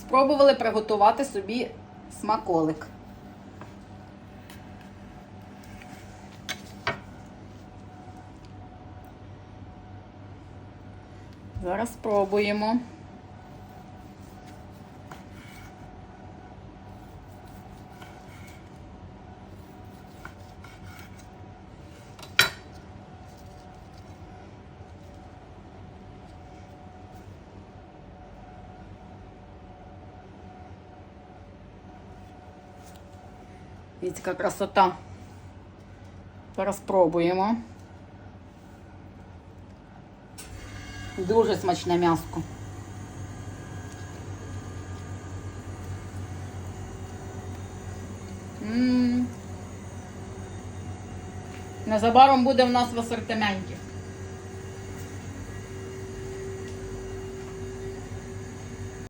спробували приготувати собі смаколик. Зараз спробуємо. Яка красота. Зараз. Дуже смачне м'яско. Незабаром буде в нас в асортименті.